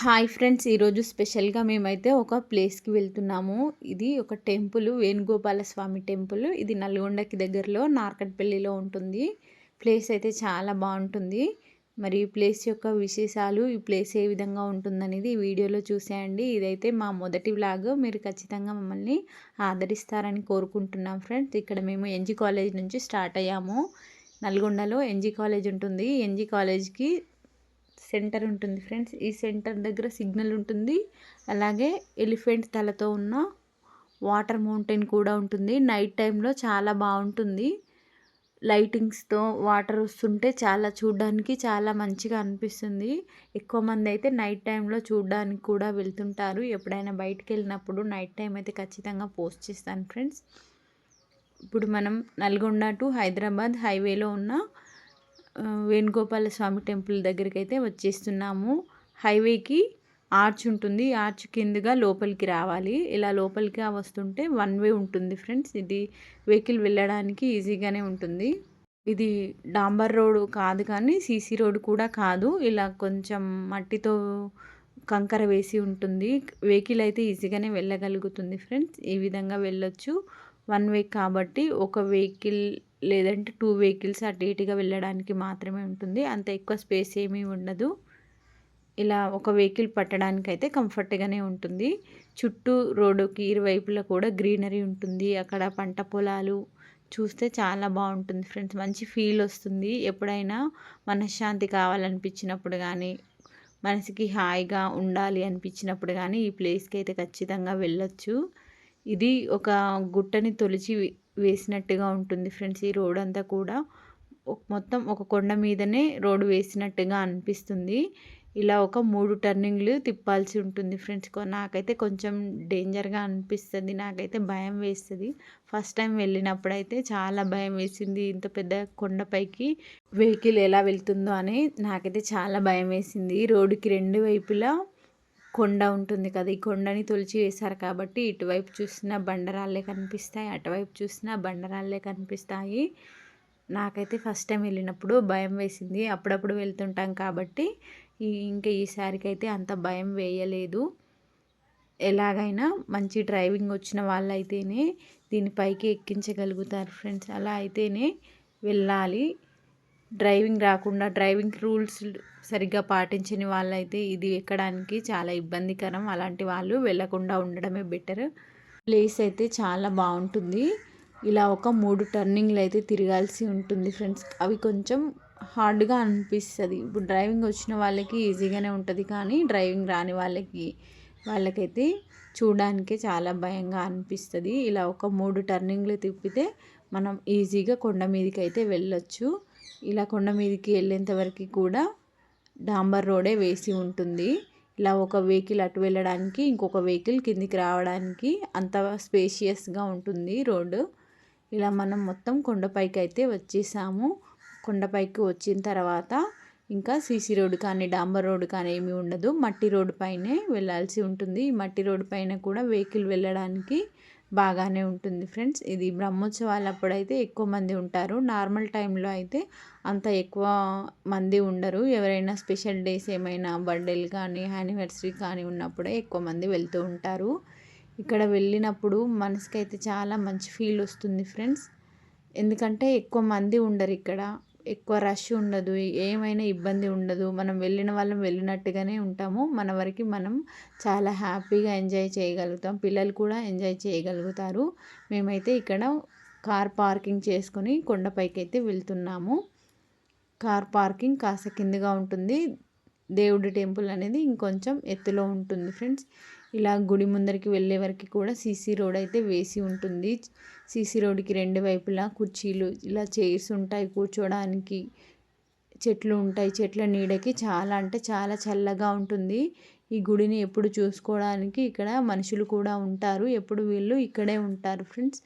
Hi friends ఈరోజు స్పెషల్గా మేమైతే ఒక ప్లేస్కి వెళ్తున్నాము. ఇది ఒక టెంపుల్ వేణుగోపాల స్వామి టెంపుల్. ఇది నల్గొండకి దగ్గరలో నార్కట్పల్లిలో ఉంటుంది. ప్లేస్ అయితే చాలా బాగుంటుంది. మరి ఈ ప్లేస్ యొక్క విశేషాలు ఈ ప్లేస్ ఏ విధంగా ఉంటుందనేది ఈ వీడియోలో చూసేయండి. ఇదైతే మా మొదటి వ్లాగ్. మీరు ఖచ్చితంగా మమ్మల్ని ఆదరిస్తారని కోరుకుంటున్నాం ఫ్రెండ్స్. ఇక్కడ మేము ఎన్జీ కాలేజ్ నుంచి స్టార్ట్ అయ్యాము. నల్గొండలో ఎన్జీ కాలేజ్ ఉంటుంది. ఎన్జీ కాలేజ్కి సెంటర్ ఉంటుంది ఫ్రెండ్స్. ఈ సెంటర్ దగ్గర సిగ్నల్ ఉంటుంది. అలాగే ఎలిఫెంట్ తలతో ఉన్న వాటర్ మౌంటైన్ కూడా ఉంటుంది. నైట్ టైంలో చాలా బాగుంటుంది. లైటింగ్స్తో వాటర్ వస్తుంటే చాలా చూడడానికి చాలా మంచిగా అనిపిస్తుంది. ఎక్కువ మంది అయితే నైట్ టైంలో చూడడానికి కూడా వెళ్తుంటారు. ఎప్పుడైనా బయటికి వెళ్ళినప్పుడు నైట్ టైం అయితే ఖచ్చితంగా పోస్ట్ చేస్తాను ఫ్రెండ్స్. ఇప్పుడు మనం నల్గొండ టు హైదరాబాద్ హైవేలో ఉన్న వేణుగోపాల స్వామి టెంపుల్ దగ్గరికి అయితే వచ్చేస్తున్నాము. హైవేకి ఆర్చ్ ఉంటుంది. ఆర్చ్ కిందగా లోపలికి రావాలి. ఇలా లోపలికి వస్తుంటే వన్ వే ఉంటుంది ఫ్రెండ్స్. ఇది వెహికల్ వెళ్ళడానికి ఈజీగానే ఉంటుంది. ఇది డాంబర్ రోడ్ కాదు కానీ సీసీ రోడ్ కూడా కాదు. ఇలా కొంచెం మట్టితో కంకర వేసి ఉంటుంది. వెహికల్ అయితే ఈజీగానే వెళ్ళగలుగుతుంది ఫ్రెండ్స్. ఈ విధంగా వెళ్ళొచ్చు. వన్ వీక్ కాబట్టి ఒక వెహికల్ లేదంటే టూ వెహికల్స్ అటు ఇటుగా వెళ్ళడానికి మాత్రమే ఉంటుంది. అంత ఎక్కువ స్పేస్ ఏమీ ఉండదు. ఇలా ఒక వెహికల్ పట్టడానికి అయితే కంఫర్ట్గానే ఉంటుంది. చుట్టూ రోడ్డుకి ఇరువైపులా కూడా గ్రీనరీ ఉంటుంది. అక్కడ పంట పొలాలు చూస్తే చాలా బాగుంటుంది ఫ్రెండ్స్. మంచి ఫీల్ వస్తుంది. ఎప్పుడైనా మనశ్శాంతి కావాలనిపించినప్పుడు కానీ మనసుకి హాయిగా ఉండాలి అనిపించినప్పుడు కానీ ఈ ప్లేస్కి అయితే ఖచ్చితంగా వెళ్ళొచ్చు. ఇది ఒక గుట్టని తొలిచి వేసినట్టుగా ఉంటుంది ఫ్రెండ్స్ ఈ రోడ్ అంతా కూడా. మొత్తం ఒక కొండ మీదనే రోడ్డు వేసినట్టుగా అనిపిస్తుంది. ఇలా ఒక మూడు టర్నింగ్లు తిప్పాల్సి ఉంటుంది ఫ్రెండ్స్. నాకైతే కొంచెం డేంజర్గా అనిపిస్తుంది నాకైతే భయం వేస్తుంది. ఫస్ట్ టైం వెళ్ళినప్పుడు అయితే చాలా భయం వేసింది ఇంత పెద్ద కొండపైకి వెహికల్ ఎలా వెళ్తుందో అని నాకైతే చాలా భయం వేసింది. రోడ్డుకి రెండు వైపులా కొండ ఉంటుంది కదా ఈ కొండని తొలిచి వేశారు కాబట్టి ఇటువైపు చూసిన బండరాళ్ళే కనిపిస్తాయి అటువైపు చూసిన బండరాళ్ళే కనిపిస్తాయి. నాకైతే ఫస్ట్ టైం వెళ్ళినప్పుడు భయం వేసింది. అప్పుడప్పుడు వెళ్తుంటాం కాబట్టి ఇంకా ఈసారికి అయితే అంత భయం వేయలేదు. ఎలాగైనా మంచి డ్రైవింగ్ వచ్చిన వాళ్ళైతేనే దీనిపైకి ఎక్కించగలుగుతారు ఫ్రెండ్స్. అలా అయితేనే వెళ్ళాలి. డ్రైవింగ్ రాకుండా డ్రైవింగ్ రూల్స్ సరిగ్గా పాటించని వాళ్ళైతే ఇది ఎక్కడానికి చాలా ఇబ్బందికరం. అలాంటి వాళ్ళు వెళ్ళకుండా ఉండడమే బెటర్. ప్లేస్ అయితే చాలా బాగుంటుంది. ఇలా ఒక మూడు టర్నింగ్లు అయితే తిరగాల్సి ఉంటుంది ఫ్రెండ్స్. అవి కొంచెం హార్డ్గా అనిపిస్తుంది. ఇప్పుడు డ్రైవింగ్ వచ్చిన వాళ్ళకి ఈజీగానే ఉంటుంది కానీ డ్రైవింగ్ రాని వాళ్ళకి వాళ్ళకైతే చూడడానికి చాలా భయంగా అనిపిస్తుంది. ఇలా ఒక మూడు టర్నింగ్లు తిప్పితే మనం ఈజీగా కొండ మీదకి అయితే వెళ్ళొచ్చు. ఇలా కొండ మీదకి వెళ్ళేంత వరకు కూడా డాంబర్ రోడే వేసి ఉంటుంది. ఇలా ఒక వెహికల్ అటు వెళ్ళడానికి ఇంకొక వెహికల్ కిందికి రావడానికి అంత స్పేషియస్గా ఉంటుంది రోడ్డు. ఇలా మనం మొత్తం కొండపైకి అయితే వచ్చేసాము. కొండపైకి వచ్చిన తర్వాత ఇంకా సీసీ రోడ్డు కానీ డాంబర్ రోడ్డు కానీ ఏమీ ఉండదు. మట్టి రోడ్డు పైనే వెళ్ళాల్సి ఉంటుంది. మట్టి రోడ్డు పైన కూడా వెహికల్ వెళ్ళడానికి బాగానే ఉంటుంది ఫ్రెండ్స్. ఇది బ్రహ్మోత్సవాలు అప్పుడైతే ఎక్కువ మంది ఉంటారు. నార్మల్ టైంలో అయితే అంత ఎక్కువ మంది ఉండరు. ఎవరైనా స్పెషల్ డేస్ ఏమైనా బర్త్డేలు కానీ యానివర్సరీ కానీ ఉన్నప్పుడే ఎక్కువ మంది వెళ్తూ ఉంటారు. ఇక్కడ వెళ్ళినప్పుడు మనసుకైతే చాలా మంచి ఫీల్ వస్తుంది ఫ్రెండ్స్. ఎందుకంటే ఎక్కువ మంది ఉండరు ఇక్కడ. ఎక్కువ రష్ ఉండదు ఏమైనా ఇబ్బంది ఉండదు. మనం వెళ్ళిన వాళ్ళం వెళ్ళినట్టుగానే ఉంటాము. మన వరకు మనం చాలా హ్యాపీగా ఎంజాయ్ చేయగలుగుతాం. పిల్లలు కూడా ఎంజాయ్ చేయగలుగుతారు. మేమైతే ఇక్కడ కార్ పార్కింగ్ చేసుకొని కొండపైకి అయితే వెళ్తున్నాము. కార్ పార్కింగ్ కాస్త కిందగా ఉంటుంది. దేవుడి టెంపుల్ అనేది ఇంకొంచెం ఎత్తులో ఉంటుంది ఫ్రెండ్స్. ఇలా గుడి ముందరికి వెళ్ళే వరకు కూడా సీసీ రోడ్ అయితే వేసి ఉంటుంది. సీసీ రోడ్కి రెండు వైపులా కుర్చీలు ఇలా చైర్స్ ఉంటాయి కూర్చోడానికి. చెట్లు ఉంటాయి చెట్ల నీడకి చాలా అంటే చాలా చల్లగా ఉంటుంది. ఈ గుడిని ఎప్పుడు చూసుకోవడానికి ఇక్కడ మనుషులు కూడా ఉంటారు. ఎప్పుడు వీళ్ళు ఇక్కడే ఉంటారు ఫ్రెండ్స్.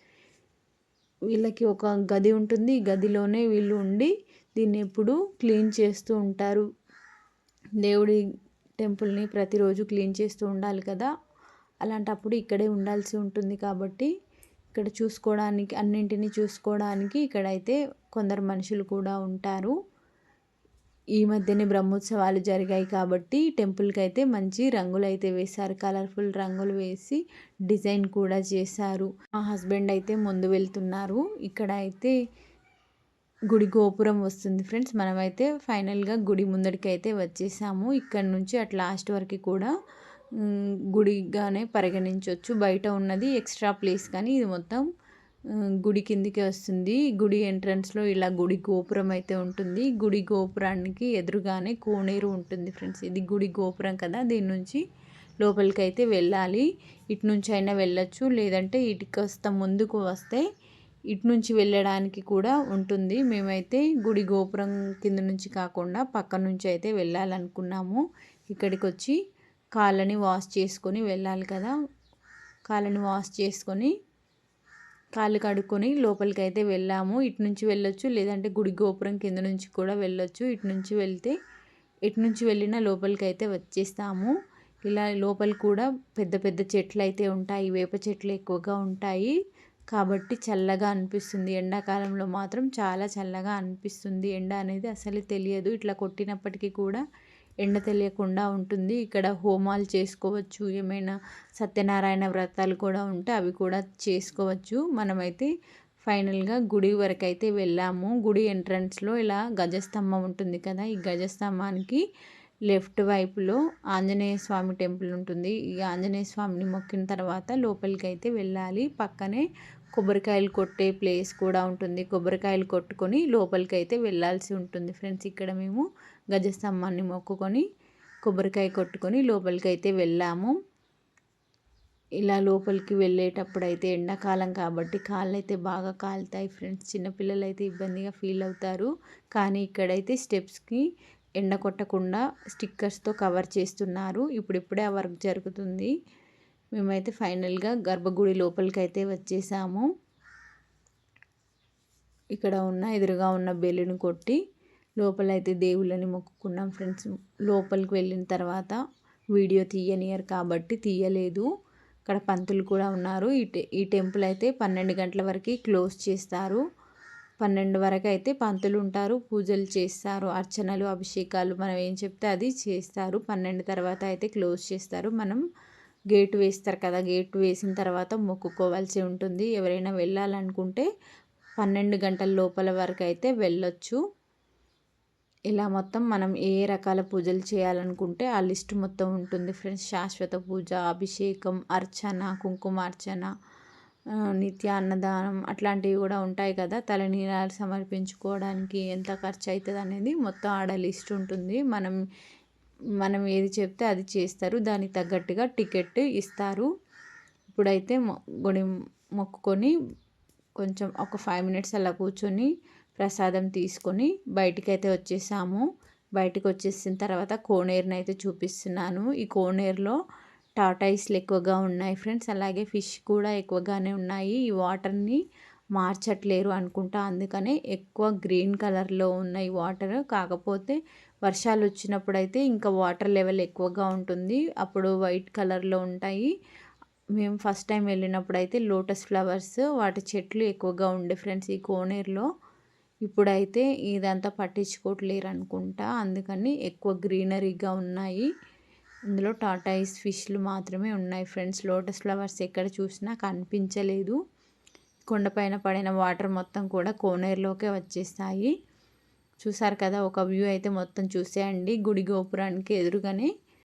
వీళ్ళకి ఒక గది ఉంటుంది. ఈ గదిలోనే వీళ్ళు ఉండి దీన్ని ఎప్పుడు క్లీన్ చేస్తూ ఉంటారు. దేవుడి టెంపుల్ని ప్రతిరోజు క్లీన్ చేస్తూ ఉండాలి కదా. అలాంటప్పుడు ఇక్కడే ఉండాల్సి ఉంటుంది కాబట్టి ఇక్కడ చూసుకోవడానికి అన్నింటినీ చూసుకోవడానికి ఇక్కడైతే కొందరు మనుషులు కూడా ఉంటారు. ఈ మధ్యనే బ్రహ్మోత్సవాలు జరిగాయి కాబట్టి టెంపుల్కి అయితే మంచి రంగులు అయితే వేశారు. కలర్ఫుల్ రంగులు వేసి డిజైన్ కూడా చేశారు. మా హస్బెండ్ అయితే ముందు వెళ్తున్నారు. ఇక్కడ అయితే గుడి గోపురం వస్తుంది ఫ్రెండ్స్. మనమైతే ఫైనల్గా గుడి ముందడికి అయితే వచ్చేసాము. ఇక్కడ నుంచి అట్ లాస్ట్ వరకు కూడా గుడిగానే పరిగణించవచ్చు బయట ఉన్నది ఎక్స్ట్రా ప్లేస్ కానీ ఇది మొత్తం గుడి కిందికి వస్తుంది. గుడి ఎంట్రన్స్లో ఇలా గుడి గోపురం అయితే ఉంటుంది. గుడి గోపురానికి ఎదురుగానే కోనేరు ఉంటుంది ఫ్రెండ్స్. ఇది గుడి గోపురం కదా దీని నుంచి లోపలికి అయితే వెళ్ళాలి. ఇటు నుంచి అయినా వెళ్ళొచ్చు. లేదంటే ఇటుకి వస్తా ముందుకు వస్తే ఇటు నుంచి వెళ్ళడానికి కూడా ఉంటుంది. మేమైతే గుడి గోపురం కింద నుంచి కాకుండా పక్క నుంచి అయితే వెళ్ళాలనుకున్నాము. ఇక్కడికి వచ్చి కాళ్ళని వాష్ చేసుకొని వెళ్ళాలి కదా. కాళ్ళని వాష్ చేసుకొని కాళ్ళు కడుక్కొని లోపలికి అయితే వెళ్ళాము. ఇటు నుంచి వెళ్ళొచ్చు లేదంటే గుడి గోపురం కింద నుంచి కూడా వెళ్ళొచ్చు. ఇటు నుంచి వెళ్తే ఇటు నుంచి వెళ్ళిన లోపలికి అయితే వచ్చేస్తాము. ఇలా లోపల కూడా పెద్ద పెద్ద చెట్లు అయితే ఉంటాయి. వేప చెట్లు ఎక్కువగా ఉంటాయి. కాబట్టి చల్లగా అనిపిస్తుంది. ఎండాకాలంలో మాత్రం చాలా చల్లగా అనిపిస్తుంది. ఎండ అనేది అసలు తెలియదు. ఇట్లా కొట్టినప్పటికీ కూడా ఎండ తెలియకుండా ఉంటుంది. ఇక్కడ హోమాలు చేసుకోవచ్చు. ఏమైనా సత్యనారాయణ వ్రతాలు కూడా ఉంటే అవి కూడా చేసుకోవచ్చు. మనమైతే ఫైనల్గా గుడి వరకు అయితే వెళ్ళాము. గుడి ఎంట్రన్స్లో ఇలా గజస్తంభం ఉంటుంది కదా! ఈ గజస్తంభానికి లెఫ్ట్ వైపులో ఆంజనేయ స్వామి టెంపుల్ ఉంటుంది. ఈ ఆంజనేయ స్వామిని మొక్కిన తర్వాత లోపలికి అయితే వెళ్ళాలి. పక్కనే కొబ్బరికాయలు కొట్టే ప్లేస్ కూడా ఉంటుంది. కొబ్బరికాయలు కొట్టుకొని లోపలికి అయితే వెళ్ళాల్సి ఉంటుంది. ఫ్రెండ్స్ ఇక్కడ మేము గజస్తంభాన్ని మొక్కుకొని కొబ్బరికాయ కొట్టుకొని లోపలికి అయితే వెళ్ళాము. ఇలా లోపలికి వెళ్ళేటప్పుడు అయితే ఎండాకాలం కాబట్టి కాళ్ళు అయితే బాగా కాలుతాయి ఫ్రెండ్స్. చిన్నపిల్లలు అయితే ఇబ్బందిగా ఫీల్ అవుతారు. కానీ ఇక్కడైతే స్టెప్స్కి ఎండ కొట్టకుండా స్టిక్కర్స్తో కవర్ చేస్తున్నారు. ఇప్పుడిప్పుడే ఆ వర్క్ జరుగుతుంది. మేమైతే ఫైనల్గా గర్భగుడి లోపలికి అయితే వచ్చేసాము. ఇక్కడ ఉన్న ఎదురుగా ఉన్న బెల్లుని కొట్టి లోపలైతే దేవుళ్ళని మొక్కుకున్నాం ఫ్రెండ్స్. లోపలికి వెళ్ళిన తర్వాత వీడియో తీయనియర్ కాబట్టి తీయలేదు. ఇక్కడ పంతులు కూడా ఉన్నారు. ఈ ఈ టెంపుల్ అయితే పన్నెండు గంటల వరకు క్లోజ్ చేస్తారు. పన్నెండు వరకు అయితే పంతులు ఉంటారు పూజలు చేస్తారు అర్చనలు అభిషేకాలు మనం ఏం చెప్తే అది చేస్తారు. పన్నెండు తర్వాత అయితే క్లోజ్ చేస్తారు. మనం గేటు వేస్తారు కదా గేటు వేసిన తర్వాత మొక్కుకోవాల్సి ఉంటుంది. ఎవరైనా వెళ్ళాలనుకుంటే పన్నెండు గంటల లోపల వరకు అయితే వెళ్ళొచ్చు. ఇలా మొత్తం మనం ఏ రకాల పూజలు చేయాలనుకుంటే ఆ లిస్ట్ మొత్తం ఉంటుంది ఫ్రెండ్స్. శాశ్వత పూజ అభిషేకం అర్చన కుంకుమార్చన నిత్య అన్నదానం అట్లాంటివి కూడా ఉంటాయి కదా. తలనీరాలు సమర్పించుకోవడానికి ఎంత ఖర్చు అవుతుంది అనేది మొత్తం ఆడ లిస్ట్ ఉంటుంది. మనం మనం ఏది చెప్తే అది చేస్తారు. దానికి తగ్గట్టుగా టికెట్ ఇస్తారు. ఇప్పుడైతే గుడి మొక్కుకొని కొంచెం ఒక ఫైవ్ మినిట్స్ అలా కూర్చొని ప్రసాదం తీసుకొని బయటికైతే వచ్చేసాము. బయటకు వచ్చేసిన తర్వాత కోనేరుని అయితే చూపిస్తున్నాను. ఈ కోనేరులో టాటాయిస్లు ఎక్కువగా ఉన్నాయి ఫ్రెండ్స్. అలాగే ఫిష్ కూడా ఎక్కువగానే ఉన్నాయి. ఈ వాటర్ని మార్చట్లేరు అనుకుంటా. అందుకనే ఎక్కువ గ్రీన్ కలర్లో ఉన్నాయి వాటర్ కాకపోతే వర్షాలు వచ్చినప్పుడు అయితే ఇంకా వాటర్ లెవెల్ ఎక్కువగా ఉంటుంది. అప్పుడు వైట్ కలర్లో ఉంటాయి. మేము ఫస్ట్ టైం వెళ్ళినప్పుడు అయితే లోటస్ ఫ్లవర్స్ వాటి చెట్లు ఎక్కువగా ఉండే ఫ్రెండ్స్ ఈ కోనేరులో. ఇప్పుడైతే ఇదంతా పట్టించుకోవట్లేరు అనుకుంటా. అందుకని ఎక్కువ గ్రీనరీగా ఉన్నాయి. ఇందులో టాటాయిస్ ఫిష్లు మాత్రమే ఉన్నాయి ఫ్రెండ్స్. లోటస్ ఫ్లవర్స్ ఎక్కడ చూసినా కనిపించలేదు. కొండపైన పడిన వాటర్ మొత్తం కూడా కోనేరులోకే వచ్చేస్తాయి. చూసారు కదా ఒక వ్యూ అయితే మొత్తం చూసేయండి. గుడి గోపురానికి ఎదురుగానే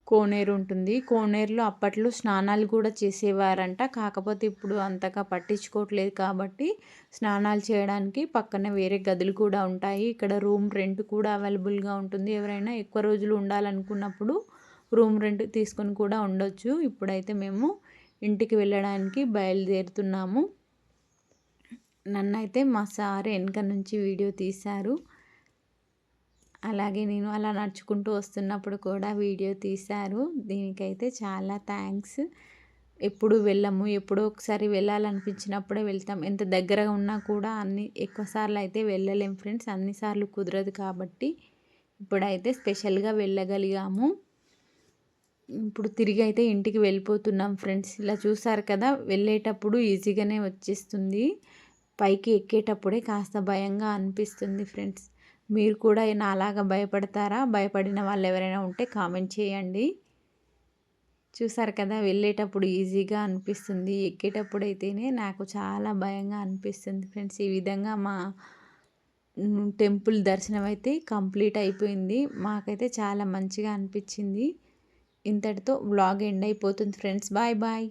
కోనేరు ఉంటుంది. కోనేరులో అప్పట్లో స్నానాలు కూడా చేసేవారంట. కాకపోతే ఇప్పుడు అంతగా పట్టించుకోవట్లేదు కాబట్టి స్నానాలు చేయడానికి పక్కన వేరే గదులు కూడా ఉంటాయి. ఇక్కడ రూమ్ రెంట్ కూడా అవైలబుల్గా ఉంటుంది. ఎవరైనా ఎక్కువ రోజులు ఉండాలనుకున్నప్పుడు రూమ్ రెంట్ తీసుకొని కూడా ఉండొచ్చు. ఇప్పుడైతే మేము ఇంటికి వెళ్ళడానికి బయలుదేరుతున్నాము. నన్నైతే మా సార్ వెనక నుంచి వీడియో తీశారు. అలాగే నేను అలా నడుచుకుంటూ వస్తున్నప్పుడు కూడా వీడియో తీశారు. దీనికైతే చాలా థ్యాంక్స్. ఎప్పుడు వెళ్ళము ఎప్పుడో ఒకసారి వెళ్ళాలనిపించినప్పుడే వెళ్తాం. ఎంత దగ్గరగా ఉన్నా కూడా అన్ని ఎక్కువసార్లు అయితే వెళ్ళలేం ఫ్రెండ్స్. అన్నిసార్లు కుదరదు కాబట్టి ఇప్పుడైతే స్పెషల్గా వెళ్ళగలిగాము. ఇప్పుడు తిరిగి అయితే ఇంటికి వెళ్ళిపోతున్నాం ఫ్రెండ్స్. ఇలా చూసారు కదా వెళ్ళేటప్పుడు ఈజీగానే వచ్చేస్తుంది. పైకి ఎక్కేటప్పుడే కాస్త భయంగా అనిపిస్తుంది ఫ్రెండ్స్. మీరు కూడా నాలాగా భయపడతారా? భయపడిన వాళ్ళు ఎవరైనా ఉంటే కామెంట్ చేయండి. చూసారు కదా వెళ్ళేటప్పుడు ఈజీగా అనిపిస్తుంది. ఎక్కేటప్పుడు అయితేనే నాకు చాలా భయంగా అనిపిస్తుంది ఫ్రెండ్స్. ఈ విధంగా మా టెంపుల్ దర్శనం అయితే కంప్లీట్ అయిపోయింది. మాకైతే చాలా మంచిగా అనిపించింది. ఇంతటితో బ్లాగ్ ఎండ్ అయిపోతుంది ఫ్రెండ్స్. Bye bye.